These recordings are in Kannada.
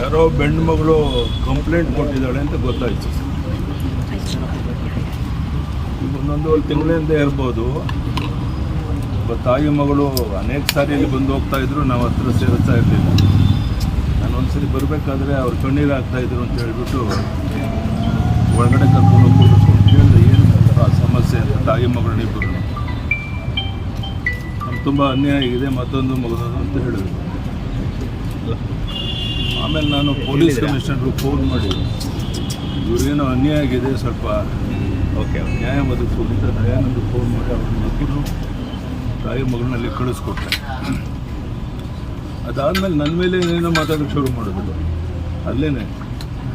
ಯಾರೋ ಬೆಣ್ಣು ಮಗಳು ಕಂಪ್ಲೇಂಟ್ ಕೊಟ್ಟಿದ್ದಾಳೆ ಅಂತ ಗೊತ್ತಾಯ್ತು. ಒಂದೊಂದೂವರೆ ತಿಂಗಳಿಂದ ಇರ್ಬೋದು. ತಾಯಿ ಮಗಳು ಅನೇಕ ಸಾರಿ ಇಲ್ಲಿ ಬಂದು ಹೋಗ್ತಾ ಇದ್ರು, ನಾವು ಹತ್ರ ಸೇರಿಸ್ತಾ ಇರಲಿಲ್ಲ. ನಾನು ಒಂದ್ಸರಿ ಬರಬೇಕಾದ್ರೆ ಅವ್ರು ಕಣ್ಣೀರು ಆಗ್ತಾ ಇದ್ರು ಅಂತ ಹೇಳ್ಬಿಟ್ಟು ಒಳಗಡೆ ಕರ್ಕೊಂಡು ಕೂಡಿಸ್ಕೊಂಡು ಕೇಳಿದ್ರೆ ಕೇಳಿದೆ, ಏನು ಆ ಸಮಸ್ಯೆ? ಅಂತ ತಾಯಿ ಮಗಳನ್ನಿಬ್ಬರು ನಮ್ಗೆ ತುಂಬ ಅನ್ಯಾಯ ಆಗಿದೆ, ಮತ್ತೊಂದು ಮಗನದು ಅಂತ ಹೇಳಿದ್ರು. ಆಮೇಲೆ ನಾನು ಪೊಲೀಸ್ ಕಮಿಷನರ್ಗೆ ಫೋನ್ ಮಾಡಿ. ಇವ್ರಿಗೇನೋ ಅನ್ಯಾಯ ಆಗಿದೆ ಸ್ವಲ್ಪ ಓಕೆ ನ್ಯಾಯ ಮದುವೆ ಅಂತ ದಯಾನಂದ ಫೋನ್ ಮಾಡಿ ಅವ್ರ ಮಗನು ತಾಯಿ ಮಗನಲ್ಲಿ ಕಳಿಸ್ಕೊಟ್ಟೆ. ಅದಾದಮೇಲೆ ನನ್ನ ಮೇಲೆ ಏನೇನೋ ಮಾತಾಡೋಕ್ಕೆ ಶುರು ಮಾಡಿದ್ರು. ಅಲ್ಲೇ ನಾನು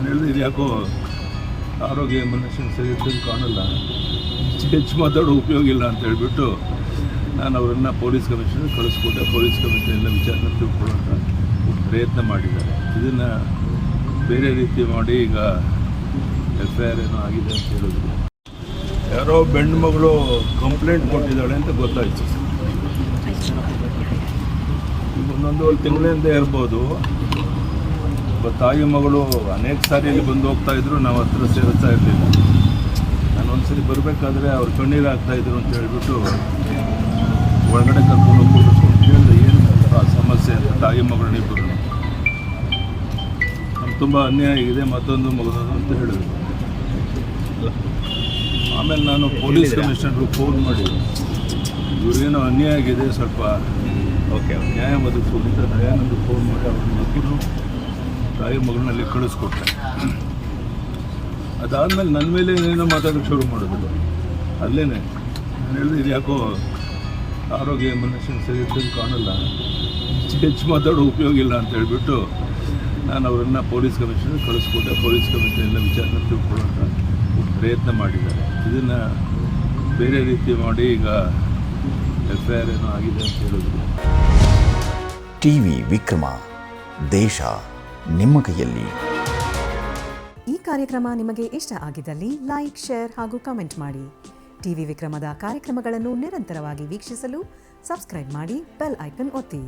ಹೇಳಿದೆ ಇದು ಯಾಕೋ ಆರೋಗ್ಯ ಮನುಷ್ಯನ ಸರಿ ಇದ್ದಂಗೆ ಕಾಣಲ್ಲ. ಹೆಚ್ಚು ಹೆಚ್ಚು ಮಾತಾಡೋ ಉಪಯೋಗ ಇಲ್ಲ ಅಂತ ಹೇಳಿಬಿಟ್ಟು ನಾನು ಅವರನ್ನು ಪೊಲೀಸ್ ಕಮಿಷನರ್ ಕಳಿಸ್ಕೊಟ್ಟೆ. ಪೊಲೀಸ್ ಕಮಿಷನ್ ಎಲ್ಲ ವಿಚಾರನ ತಿಳ್ಕೊಳ್ಳೋಂಥ ಪ್ರಯತ್ನ ಮಾಡಿದ್ದಾರೆ. ಇದನ್ನು ಬೇರೆ ರೀತಿ ಮಾಡಿ ಈಗ ಎಫ್ ಐ ಆರ್ ಏನೋ ಆಗಿದೆ ಅಂತ ಹೇಳಿದ್ರು. ಯಾರೋ ಬೆಣ್ಣು ಮಗಳು ಕಂಪ್ಲೇಂಟ್ ಕೊಟ್ಟಿದ್ದಾಳೆ ಅಂತ ಗೊತ್ತಾಯಿತು. ಒಂದೊಂದೂವರೆ ತಿಂಗಳಿಂದ ಇರ್ಬೋದು. ತಾಯಿ ಮಗಳು ಅನೇಕ ಸಾರಿ ಇಲ್ಲಿ ಬಂದು ಹೋಗ್ತಾ ಇದ್ರು, ನಾವು ಹತ್ರ ಸೇರಿಸ್ತಾ ಇರಲಿಲ್ಲ. ನಾನು ಒಂದ್ಸರಿ ಬರಬೇಕಾದ್ರೆ ಅವ್ರು ಕಣ್ಣೀರು ಆಗ್ತಾ ಇದ್ರು ಅಂತ ಹೇಳಿಬಿಟ್ಟು ಒಳಗಡೆ ಕರ್ಕೊಂಡು ಹೋಗ್ಬಿಟ್ಟು ಏನು ಸಮಸ್ಯೆ ಅಂತ ತಾಯಿ ಮಗಳನ್ನಿಬ್ಬರು ನಮ್ಗೆ ತುಂಬ ಅನ್ಯಾಯ ಇದೆ ಮತ್ತೊಂದು ಮಗದೊಂದು ಅಂತ ಹೇಳಿದ್ರು. ಆಮೇಲೆ ನಾನು ಪೊಲೀಸ್ ಕಮಿಷನರ್ಗೆ ಫೋನ್ ಮಾಡಿ ಇವ್ರಿಗೇನೋ ಅನ್ಯಾಯ ಆಗಿದೆ ಸ್ವಲ್ಪ ಓಕೆ ನ್ಯಾಯ ಒದಗಿಸು ಅಂತ ದಯಾನಂದ ಫೋನ್ ಮಾಡಿ ಅವ್ರ ಮಗನು ತಾಯಿ ಮಗಳನ್ನಲ್ಲಿ ಕಳಿಸ್ಕೊಟ್ಟೆ. ಅದಾದಮೇಲೆ ನನ್ನ ಮೇಲೆ ಏನೇನೋ ಮಾತಾಡೋಕ್ಕೆ ಶುರು ಮಾಡೋದು ಅಲ್ಲೇ ನಾನು ಹೇಳಿದೆ ಇದು ಯಾಕೋ ಆರೋಗ್ಯ ಮನುಷ್ಯನ ಸರಿ ಕಾಣಲ್ಲ. ಹೆಚ್ಚು ಹೆಚ್ಚು ಮಾತಾಡೋ ಉಪಯೋಗ ಇಲ್ಲ ಅಂತ ಹೇಳ್ಬಿಟ್ಟು ನಾನು ಅವರನ್ನು ಪೊಲೀಸ್ ಕಮಿಷನರ್ ಕಳಿಸ್ಕೊಟ್ಟೆ. ಪೊಲೀಸ್ ಕಮಿಷನರಿಂದ ವಿಚಾರನ ತಿಳ್ಕೊಳ್ಳೋಂಥ ಪ್ರಯತ್ನ ಮಾಡಿದ್ದಾರೆ. ಇದನ್ನು ಬೇರೆ ರೀತಿ ಮಾಡಿ ಈಗ ಎಫ್ ಐ ಆರ್ ಏನೋ ಆಗಿದೆ ಅಂತ ಹೇಳಿದ್ರು. ಟಿವಿ ವಿಕ್ರಮ ದೇಶ ನಿಮ್ಮ ಕೈಯಲ್ಲಿ. ಈ ಕಾರ್ಯಕ್ರಮ ನಿಮಗೆ ಇಷ್ಟ ಆಗಿದ್ದಲ್ಲಿ ಲೈಕ್ ಶೇರ್ ಹಾಗೂ ಕಮೆಂಟ್ ಮಾಡಿ. ಟಿವಿ ವಿಕ್ರಮದ ಕಾರ್ಯಕ್ರಮಗಳನ್ನು ನಿರಂತರವಾಗಿ ವೀಕ್ಷಿಸಲು ಸಬ್ಸ್ಕ್ರೈಬ್ ಮಾಡಿ ಬೆಲ್ ಐಕನ್ ಒತ್ತಿ.